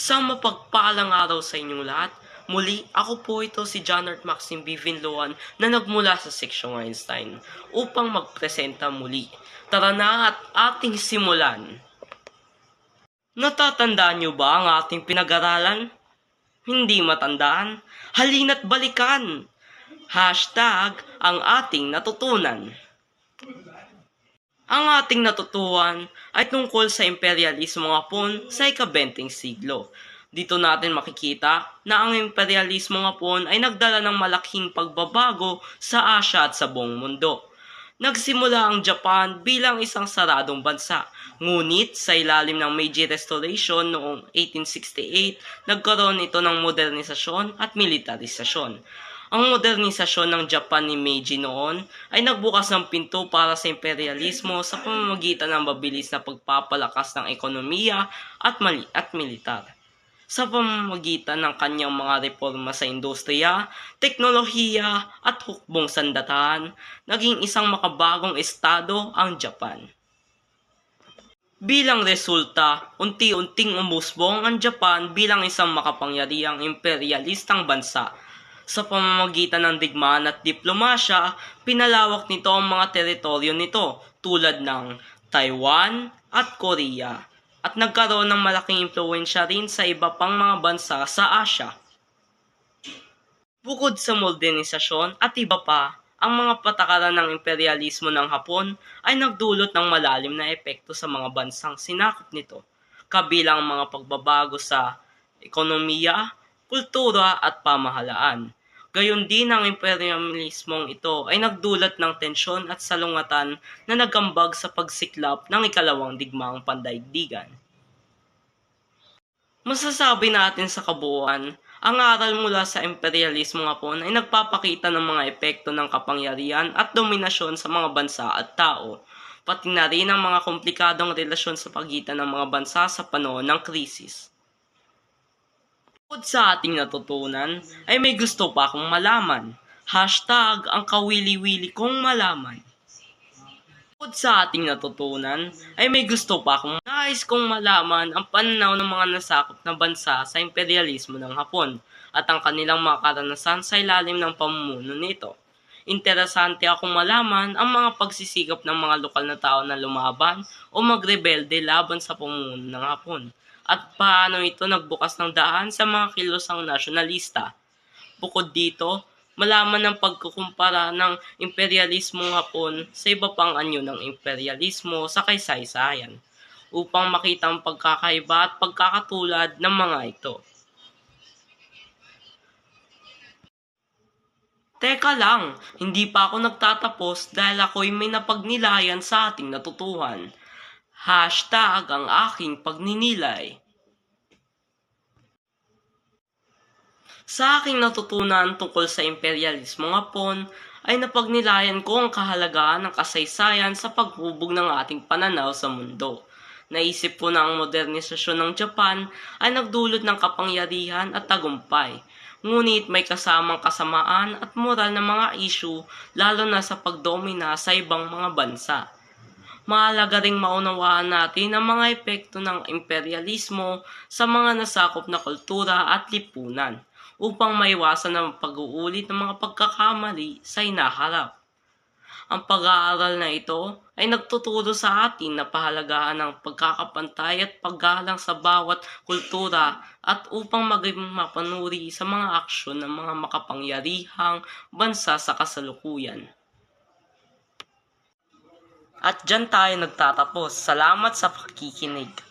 Sa mapagpalang araw sa inyong lahat, muli ako po ito si John Art Maxim B. Vinloan na nagmula sa Seksyon Einstein upang magpresenta muli. Tara na at ating simulan. Natatandaan niyo ba ang ating pinag-aralan? Hindi matandaan? Halina't balikan! Hashtag ang ating natutunan. Ang ating natutuhan ay tungkol sa imperialismo Hapon sa ikabenteng siglo. Dito natin makikita na ang imperialismo Hapon ay nagdala ng malaking pagbabago sa Asya at sa buong mundo. Nagsimula ang Japan bilang isang saradong bansa, ngunit sa ilalim ng Meiji Restoration noong 1868, nagkaroon ito ng modernisasyon at militarisasyon. Ang modernisasyon ng Japan ni Meiji noon ay nagbukas ng pinto para sa imperialismo sa pamamagitan ng mabilis na pagpapalakas ng ekonomiya at, mali at militar. Sa pamamagitan ng kanyang mga reforma sa industriya, teknolohiya at hukbong sandatahan, naging isang makabagong estado ang Japan. Bilang resulta, unti-unting umusbong ang Japan bilang isang makapangyarihang imperialistang bansa sa pamamagitan ng digmaan at diplomasya, pinalawak nito ang mga teritoryo nito tulad ng Taiwan at Korea at nagkaroon ng malaking impluensya rin sa iba pang mga bansa sa Asya. Bukod sa modernisasyon at iba pa, ang mga patakaran ng imperialismo ng Hapon ay nagdulot ng malalim na epekto sa mga bansang sinakop nito, kabilang ang mga pagbabago sa ekonomiya, kultura at pamahalaan. Gayon din ang imperialismong ito ay nagdulot ng tensyon at salungatan na nagambag sa pagsiklap ng ikalawang digmaang pandaigdigan. Masasabi natin sa kabuuan, ang aral mula sa imperialismo Hapon ay nagpapakita ng mga epekto ng kapangyarihan at dominasyon sa mga bansa at tao, pati na rin ang mga komplikadong relasyon sa pagitan ng mga bansa sa panahon ng krisis. Bukod sa ating natutunan, ay may gusto pa akong malaman. Hashtag ang kawili-wili kong malaman. Bukod sa ating natutunan, ay may gusto pa akong nais kong malaman ang pananaw ng mga nasakop na bansa sa imperialismo ng Hapon at ang kanilang mga karanasan sa ilalim ng pamumuno nito. Interesante akong malaman ang mga pagsisikap ng mga lokal na tao na lumaban o magrebelde laban sa pamumuno ng Hapon at paano ito nagbukas ng daan sa mga kilosang nasyonalista. Bukod dito, malaman ng pagkukumpara ng imperialismo Hapon sa iba pang anyo ng imperialismo sa kaysaysayan upang makita ang pagkakaiba at pagkakatulad ng mga ito. Teka lang, hindi pa ako nagtatapos dahil ako'y may napagnilayan sa ating natutuhan. Hashtag ang aking pagninilay. Sa aking natutunan tungkol sa imperialismo ng Hapon, ay napagnilayan ko ang kahalagahan ng kasaysayan sa paghubog ng ating pananaw sa mundo. Naisip ko na ang modernisasyon ng Japan ay nagdulot ng kapangyarihan at tagumpay. Ngunit may kasamang kasamaan at moral na mga isyu lalo na sa pagdomina sa ibang mga bansa mahalaga ring maunawaan natin ang mga epekto ng imperialismo sa mga nasakop na kultura at lipunan upang maiwasan ang pag-uulit ng mga pagkakamali sa inaharap. Ang pag-aaral na ito ay nagtuturo sa atin na pahalagahan ng pagkakapantay at paggalang sa bawat kultura at upang maging mapanuri sa mga aksyon ng mga makapangyarihang bansa sa kasalukuyan. At dyan tayo nagtatapos. Salamat sa pakikinig.